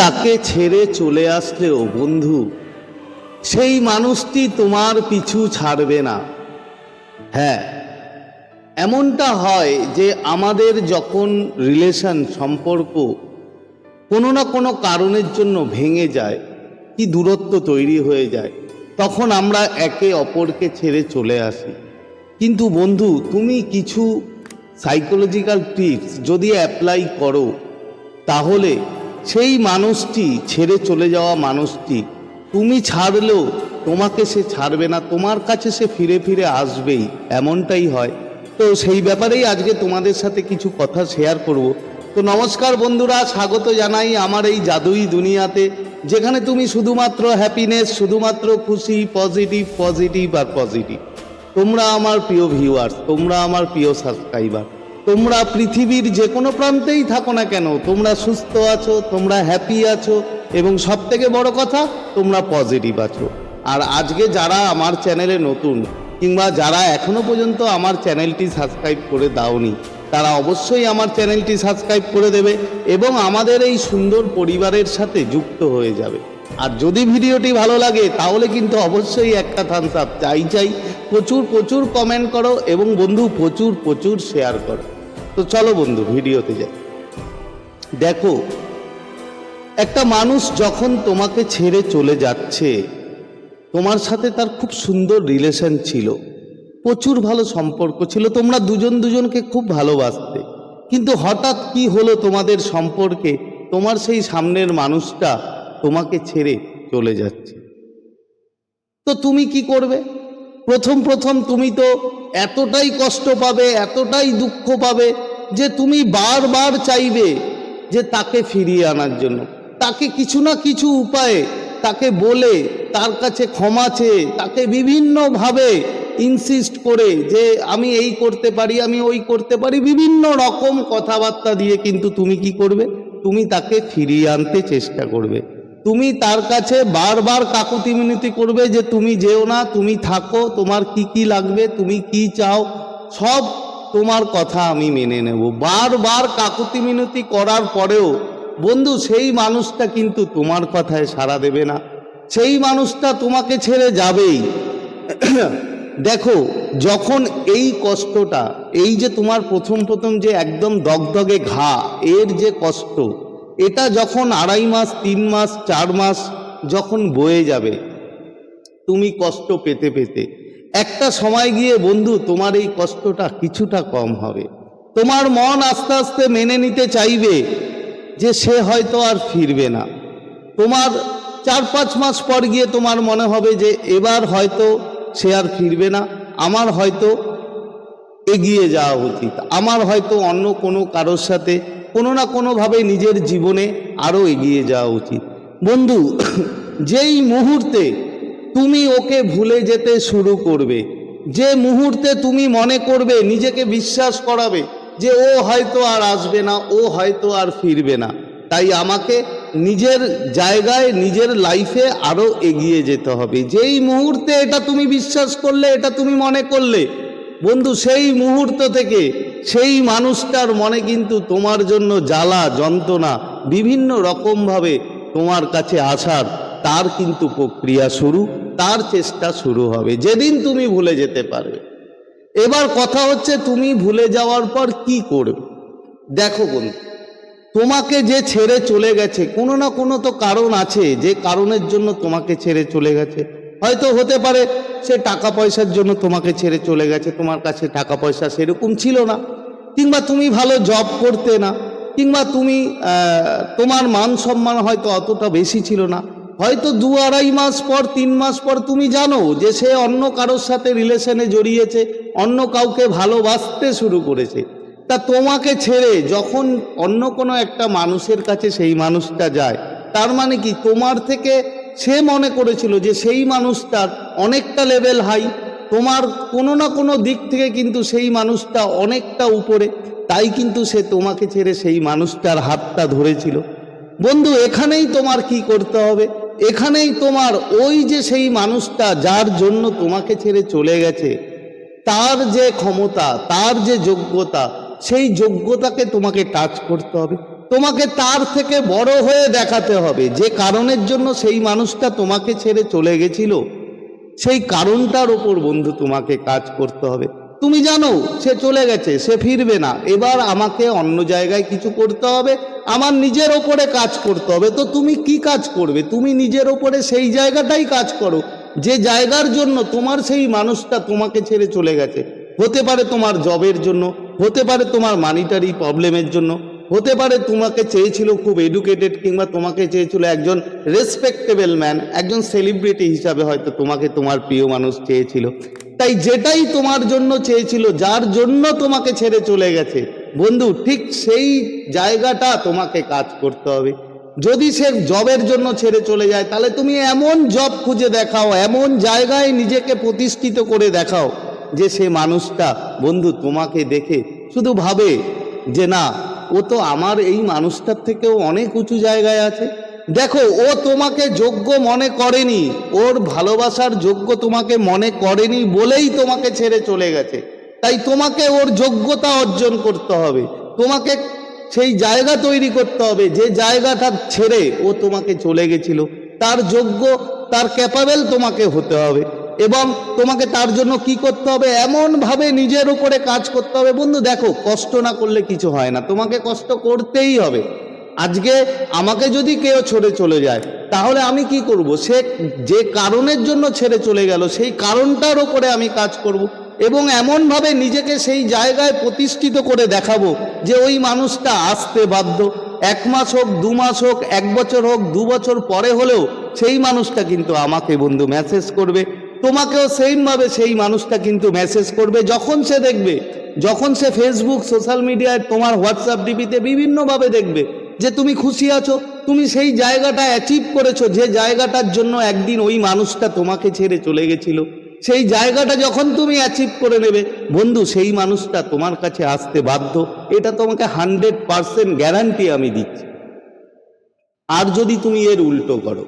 তাকে ছেড়ে চলে আসলেও বন্ধু, সেই মানুষটি তোমার পিছু ছাড়বে না। হ্যাঁ এমনটা হয় যে আমাদের যখন রিলেশন সম্পর্ক কোনো না কোনো কারণের জন্য ভেঙে যায়, কি দূরত্ব তৈরি হয়ে যায়, তখন আমরা একে অপরকে ছেড়ে চলে আসি। কিন্তু বন্ধু, তুমি কিছু সাইকোলজিক্যাল টিপস যদি অ্যাপ্লাই করো, তাহলে সেই মানুষটি, ছেড়ে চলে যাওয়া মানুষটি, তুমি ছাড়লেও তোমাকে সে ছাড়বে না, তোমার কাছে সে ফিরে ফিরে আসবেই, এমনটাই হয়। তো সেই ব্যাপারেই আজকে তোমাদের সাথে কিছু কথা শেয়ার করব। তো নমস্কার বন্ধুরা, স্বাগত জানাই আমার এই জাদুই দুনিয়াতে, যেখানে তুমি শুধুমাত্র হ্যাপিনেস শুধুমাত্র খুশি পজিটিভ পজিটিভ আর পজিটিভ তোমরা আমার প্রিয় ভিউয়ার্স তোমরা আমার প্রিয় সাবস্ক্রাইবার তোমরা পৃথিবীর যে কোনো প্রান্তেই থাকো না কেন, তোমরা সুস্থ আছো, তোমরা হ্যাপি আছো, এবং সব থেকে বড় কথা, তোমরা পজিটিভ আছো। আর আজকে যারা আমার চ্যানেলে নতুন, কিংবা যারা এখনও পর্যন্ত আমার চ্যানেলটি সাবস্ক্রাইব করে দাওনি, তারা অবশ্যই আমার চ্যানেলটি সাবস্ক্রাইব করে দেবে, এবং আমাদের এই সুন্দর পরিবারের সাথে যুক্ত হয়ে যাবে। আর যদি ভিডিওটি ভালো লাগে, তাহলে কিন্তু অবশ্যই একটা থামস আপ চাই চাই, প্রচুর প্রচুর কমেন্ট করো, এবং বন্ধু, প্রচুর প্রচুর শেয়ার করো। তো চলো বন্ধু, ভিডিওতে যাই। দেখো, একটা মানুষ যখন তোমাকে ছেড়ে চলে যাচ্ছে, তোমার সাথে তার খুব সুন্দর রিলেশন ছিল। প্রচুর ভালো সম্পর্ক ছিল, তোমরা দুজন দুজনকে খুব ভালোবাসতে। কিন্তু হঠাৎ কি হলো তোমাদের সম্পর্কে? তোমার সেই সামনের মানুষটা তোমাকে ছেড়ে চলে যাচ্ছে। তো তুমি কি করবে? প্রথম প্রথম তুমি তো এতটাই কষ্ট পাবে, এতটাই দুঃখ পাবে যে তুমি বারবার চাইবে যে তাকে ফিরিয়ে আনার জন্য। তাকে কিছু না কিছু উপায়ে তাকে বলে, তার কাছে ক্ষমা চেয়ে, তাকে বিভিন্নভাবে ইনসিস্ট করে যে আমি এই করতে পারি, আমি ওই করতে পারি, বিভিন্ন রকম কথাবার্তা দিয়ে কিন্তু তুমি কি করবে? তুমি তাকে ফিরিয়ে আনতে চেষ্টা করবে। তুমি তার কাছে বারবার কাকুতি মিনতি করবে যে তুমি যেও না, তুমি থাকো, তোমার কি কি লাগবে, তুমি কি চাও, সব তোমার কথা আমি মেনে নেব। বারবার কাকুতি মিনতি করার পরেও, বন্ধু, সেই মানুষটা কিন্তু তোমার কথায় সাড়া দেবে না। সেই মানুষটা তোমাকে ছেড়ে যাবেই। দেখো, যখন এই কষ্টটা, এই যে তোমার প্রথম প্রথম যে একদম দগদগে ঘা, এর যে কষ্ট এটা যখন আড়াই মাস, তিন মাস, চার মাস যখন বয়ে যাবে, তুমি কষ্ট পেতে পেতে, একটা সময় গিয়ে বন্ধু তোমার এই কষ্টটা কিছুটা কম হবে। তোমার মন আস্তে আস্তে মেনে নিতে চাইবে যে সে হয়তো আর ফিরবে না। তোমার চার পাঁচ মাস পর গিয়ে তোমার মনে হবে যে এবার হয়তো সে আর ফিরবে না, আমার হয়তো এগিয়ে যাওয়া উচিত। আমার হয়তো অন্য কোনো কারোর সাথে কোনো না কোনোভাবে নিজের জীবনে আরও এগিয়ে যাওয়া উচিত। বন্ধু, যেই মুহূর্তে তুমি ওকে ভুলে যেতে শুরু করবে, যে মুহূর্তে তুমি মনে করবে, নিজেকে বিশ্বাস করাবে যে ও হয়তো আর আসবে না, ও হয়তো আর ফিরবে না, তাই আমাকে নিজের জায়গায়, নিজের লাইফে আরও এগিয়ে যেতে হবে। যেই মুহূর্তে এটা তুমি বিশ্বাস করলে, এটা তুমি মনে করলে, বন্ধু, সেই মুহূর্ত থেকে সেই মানুষটার মনে কিন্তু তোমার জন্য জ্বালা, যন্ত্রণা বিভিন্ন রকমভাবে তোমার কাছে আসার তার কিন্তু প্রক্রিয়া শুরু, তার চেষ্টা শুরু হবে। যেদিন তুমি ভুলে যেতে পারবে। এবার কথা হচ্ছে তুমি ভুলে যাওয়ার পর কি করবে? দেখো বন্ধু, তোমাকে যে ছেড়ে চলে গেছে, কোনো না কোনো তো কারণ আছে, যে কারণের জন্য তোমাকে ছেড়ে চলে গেছে। হয়তো হতে পারে সে টাকা পয়সার জন্য তোমাকে ছেড়ে চলে গেছে, তোমার কাছে টাকা পয়সা সেরকম ছিল না। কিংবা তুমি ভালো জব করতে না, কিংবা তুমি তোমার মান সম্মান হয়তো অতটা বেশি ছিল না। হয়তো দু আড়াই মাস পর, তিন মাস পর তুমি জানো যে সে অন্য কারোর সাথে রিলেশনে জড়িয়েছে, অন্য কাউকে ভালোবাসতে শুরু করেছে। তা তোমাকে ছেড়ে যখন অন্য কোনো একটা মানুষের কাছে সেই মানুষটা যায়, তার মানে কি? তোমার থেকে সে মনে করেছিল যে সেই মানুষটার অনেকটা লেভেল হাই তোমার কোনো না কোনো দিক থেকে কিন্তু সেই মানুষটা অনেকটা উপরে, তাই কিন্তু সে তোমাকে ছেড়ে সেই মানুষটার হাতটা ধরেছিল। বন্ধু, এখানেই তোমার কি করতে হবে? এখানেই তোমার ওই যে সেই মানুষটা যার জন্য তোমাকে ছেড়ে চলে গেছে, তার যে ক্ষমতা, তার যে যোগ্যতা, সেই যোগ্যতাকে তোমাকে টাচ করতে হবে। তোমাকে তার থেকে বড় হয়ে দেখাতে হবে। যে কারণের জন্য সেই মানুষটা তোমাকে ছেড়ে চলে গেছিল, সেই কারণটার ওপর বন্ধু তোমাকে কাজ করতে হবে। তুমি জানো, সে চলে গেছে, সে ফিরবে না। এবার আমাকে অন্য জায়গায় কিছু করতে হবে, আমার নিজের ওপরে কাজ করতে হবে। তো তুমি কি কাজ করবে? তুমি নিজের ওপরে সেই জায়গাটাই কাজ করো। যে জায়গার জন্য তোমার সেই মানুষটা তোমাকে ছেড়ে চলে গেছে। হতে পারে তোমার জবের জন্য, হতে পারে তোমার মানিটারি প্রবলেমের জন্য হতে পারে তোমাকে চেয়েছিল খুব এডুকেটেড কিংবা তোমাকে চেয়েছিল একজন রেসপেক্টেবল ম্যান একজন সেলিব্রিটি হিসাবে হয়তো তোমাকে তোমার প্রিয় মানুষ চেয়েছিল। তাই যেটাই তোমার জন্য চেয়েছিল, যার জন্য তোমাকে ছেড়ে চলে গেছে, বন্ধু, ঠিক সেই জায়গাটা তোমাকে কাজ করতে হবে। যদি সে জবের জন্য ছেড়ে চলে যায়, তাহলে তুমি এমন জব খুঁজে দেখাও, এমন জায়গায় নিজেকে প্রতিষ্ঠিত করে দেখাও যে সে মানুষটা, বন্ধু, তোমাকে দেখে শুধু ভাবে যে না ও তো আমার এই মানুষটার থেকেও অনেক উঁচু জায়গায় আছে। দেখো, ও তোমাকে যোগ্য মনে করেনি। ওর ভালোবাসার যোগ্য তোমাকে মনে করেনি বলেই তোমাকে ছেড়ে চলে গেছে। তাই তোমাকে ওর যোগ্যতা অর্জন করতে হবে। তোমাকে সেই জায়গা তৈরি করতে হবে, যে জায়গাটা ছেড়ে ও তোমাকে চলে গেছিল। তার যোগ্য, তার ক্যাপাবেল তোমাকে হতে হবে। এবং তোমাকে তার জন্য কি করতে হবে? এমনভাবে নিজের উপরে কাজ করতে হবে। বন্ধু, দেখো, কষ্ট না করলে কিছু হয় না। তোমাকে কষ্ট করতেই হবে। আজকে আমাকে যদি কেউ ছেড়ে চলে যায়, তাহলে আমি কি করব? সে যে কারণের জন্য ছেড়ে চলে গেল, সেই কারণটার ওপরে আমি কাজ করব এবং এমনভাবে নিজেকে সেই জায়গায় প্রতিষ্ঠিত করে দেখাবো যে ওই মানুষটা আসতে বাধ্য। এক মাস হোক, দু মাস হোক, এক বছর হোক, দু বছর পরে হলেও সেই মানুষটা কিন্তু আমাকে, বন্ধু মেসেজ করবে। তোমাকেও সেইমভাবে সেই মানুষটা কিন্তু মেসেজ করবে যখন সে দেখবে, যখন সে ফেসবুক সোশ্যাল মিডিয়ায় তোমার হোয়াটসঅ্যাপ ডিপিতে বিভিন্নভাবে দেখবে যে তুমি খুশি আছো, তুমি সেই জায়গাটা অ্যাচিভ করেছ, যে জায়গাটার জন্য একদিন ওই মানুষটা তোমাকে ছেড়ে চলে গেছিল। সেই জায়গাটা যখন তুমি অ্যাচিভ করে নেবে, বন্ধু, সেই মানুষটা তোমার কাছে আসতে বাধ্য। এটা তোমাকে হান্ড্রেড পারসেন্ট গ্যারান্টি আমি দিচ্ছি। আর যদি তুমি এর উল্টো করো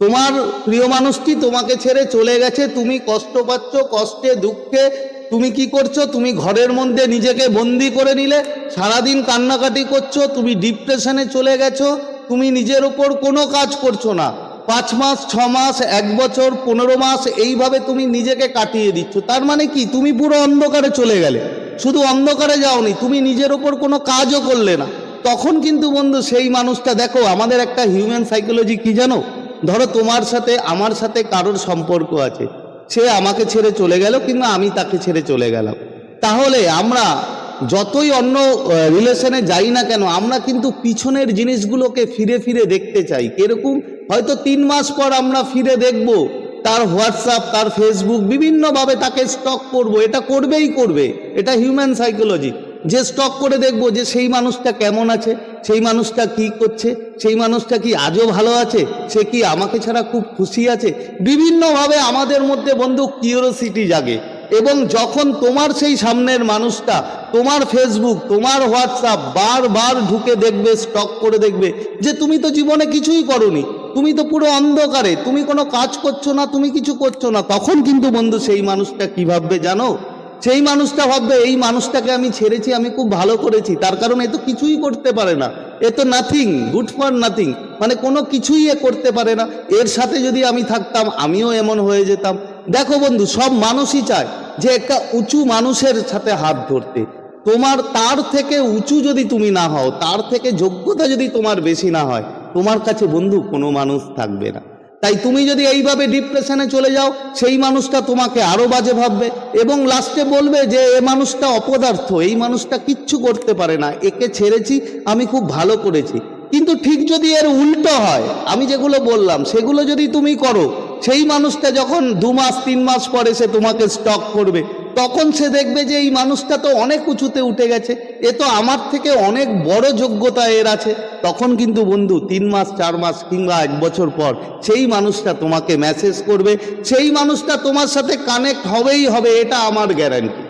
তোমার প্রিয় মানুষটি তোমাকে ছেড়ে চলে গেছে, তুমি কষ্ট পাচ্ছ, কষ্টে, দুঃখে, তুমি কি করছ? তুমি ঘরের মধ্যে নিজেকে বন্দি করে নিলে, সারাদিন কান্নাকাটি করছ, তুমি ডিপ্রেশনে চলে গেছো, তুমি নিজের ওপর কোনো কাজ করছ না। পাঁচ মাস, ছ মাস, এক বছর, পনেরো মাস, এইভাবে তুমি নিজেকে কাটিয়ে দিচ্ছ। তার মানে কি? তুমি পুরো অন্ধকারে চলে গেলে। শুধু অন্ধকারে যাওনি, তুমি নিজের ওপর কোনো কাজও করলে না। তখন কিন্তু বন্ধু সেই মানুষটা, দেখো, আমাদের একটা হিউম্যান সাইকোলজি কি জানো? ধরো তোমার সাথে, আমার সাথে কারোর সম্পর্ক আছে। সে আমাকে ছেড়ে চলে গেল কিংবা আমি তাকে ছেড়ে চলে গেলাম। তাহলে আমরা যতই অন্য রিলেশনে যাই না কেন, আমরা কিন্তু পিছনের জিনিসগুলোকে ফিরে ফিরে দেখতে চাই। কীরকম? হয়তো তিন মাস পর আমরা ফিরে দেখব, তার হোয়াটসঅ্যাপ, তার ফেসবুক, বিভিন্নভাবে তাকে স্টক করব। এটা করবেই করবে। এটা হিউম্যান সাইকোলজি যে স্টক করে দেখব যে সেই মানুষটা কেমন আছে, সেই মানুষটা কি করছে, সেই মানুষটা কি আজও ভালো আছে, সে কি আমাকে ছাড়া খুব খুশি আছে? বিভিন্নভাবে আমাদের মধ্যে বন্ধু কিউরিওসিটি জাগে এবং যখন তোমার সেই সামনের মানুষটা তোমার ফেসবুক তোমার হোয়াটসঅ্যাপ বারবার ঢুকে দেখবে স্টক করে দেখবে যে তুমি তো জীবনে কিছুই করনি, তুমি তো পুরো অন্ধকারে, তুমি কোনো কাজ করছ না, তুমি কিছু করছ না, তখন কিন্তু বন্ধু সেই মানুষটা কি ভাববে জানো? সেই মানুষটা ভাববে, এই মানুষটাকে আমি ছেড়েছি, আমি খুব ভালো করেছি। তার কারণ এ তো কিছুই করতে পারে না। এ তো নাথিং গুড ফর নাথিং মানে কোনো কিছুই এ করতে পারে না। এর সাথে যদি আমি থাকতাম, আমিও এমন হয়ে যেতাম। দেখো বন্ধু, সব মানুষই চায় যে একটা উঁচু মানুষের সাথে হাত ধরতে। তোমার, তার থেকে উঁচু যদি তুমি না হও, তার থেকে যোগ্যতা যদি তোমার বেশি না হয়, তোমার কাছে বন্ধু কোনো মানুষ থাকবে না। তাই তুমি যদি এইভাবে ডিপ্রেশনে চলে যাও, সেই মানুষটা তোমাকে আরও বাজে ভাববে এবং লাস্টে বলবে যে, এ মানুষটা অপদার্থ, এই মানুষটা কিচ্ছু করতে পারে না, একে ছেড়েছি, আমি খুব ভালো করেছি। কিন্তু ঠিক যদি এর উল্টো হয়, আমি যেগুলো বললাম, সেগুলো যদি তুমি করো, সেই মানুষটা যখন দু মাস, তিন মাস পরে সে তোমাকে স্টক করবে তখন সে দেখবে যে এই মানুষটা তো অনেক উঁচুতে উঠে গেছে, এ তো আমার থেকে অনেক বড় যোগ্যতা এর আছে। তখন কিন্তু বন্ধু তিন মাস, চার মাস কিংবা এক বছর পর সেই মানুষটা তোমাকে মেসেজ করবে, সেই মানুষটা তোমার সাথে কানেক্ট হবেই হবে, এটা আমার গ্যারান্টি